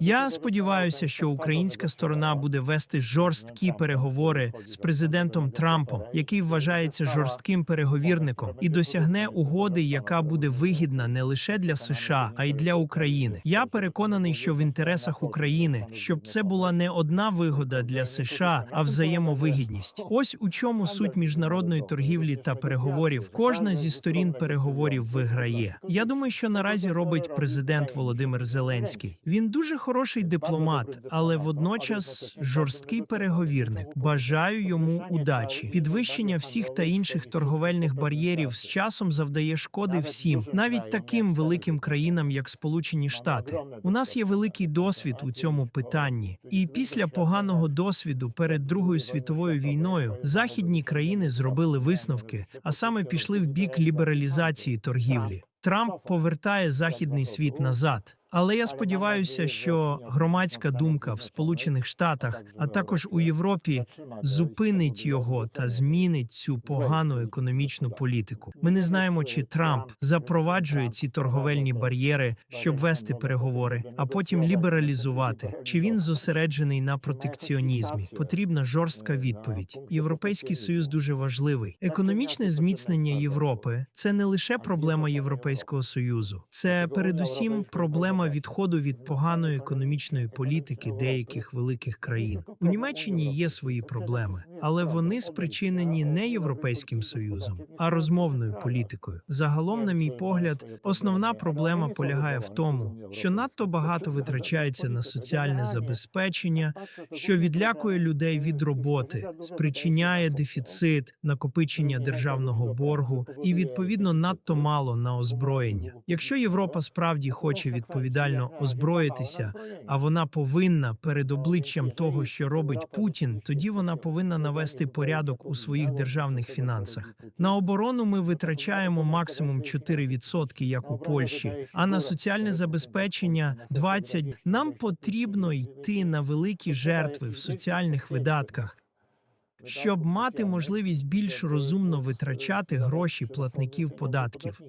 Я сподіваюся, що українська сторона буде вести жорсткі переговори з президентом Трампом, який вважається жорстким переговірником, і досягне угоди, яка буде вигідна не лише для США, а й для України. Я переконаний, що в інтересах України, щоб це була не одна вигода для США, а взаємовигідність. Ось у чому суть міжнародної торгівлі та переговорів. Кожна зі сторін переговорів виграє. Я думаю, що наразі робить президент Володимир Зеленський. Він дуже хороший дипломат, але водночас жорсткий переговірник. Бажаю йому удачі. Підвищення всіх та інших торговельних бар'єрів з часом завдає шкоди всім, навіть таким великим країнам, як Сполучені Штати. У нас є великий досвід у цьому питанні, і після поганого досвіду перед Другою світовою війною західні країни зробили висновки, а саме пішли в бік лібералізації торгівлі. Трамп повертає західний світ назад. Але я сподіваюся, що громадська думка в Сполучених Штатах, а також у Європі, зупинить його та змінить цю погану економічну політику. Ми не знаємо, чи Трамп запроваджує ці торговельні бар'єри, щоб вести переговори, а потім лібералізувати. Чи він зосереджений на протекціонізмі? Потрібна жорстка відповідь. Європейський союз дуже важливий. Економічне зміцнення Європи це не лише проблема Європейського союзу, це передусім проблема відходу від поганої економічної політики деяких великих країн. У Німеччині є свої проблеми, але вони спричинені не європейським союзом, а розмовною політикою. Загалом, на мій погляд, основна проблема полягає в тому, що надто багато витрачається на соціальне забезпечення, що відлякує людей від роботи, спричиняє дефіцит, накопичення державного боргу і відповідно надто мало на озброєння. Якщо Європа справді хоче відповідально озброїтися, а вона повинна перед обличчям того, що робить Путін, тоді вона повинна навести порядок у своїх державних фінансах. На оборону ми витрачаємо максимум 4%, як у Польщі, а на соціальне забезпечення 20%. Нам потрібно йти на великі жертви в соціальних видатках. Щоб мати можливість більш розумно витрачати гроші платників податків,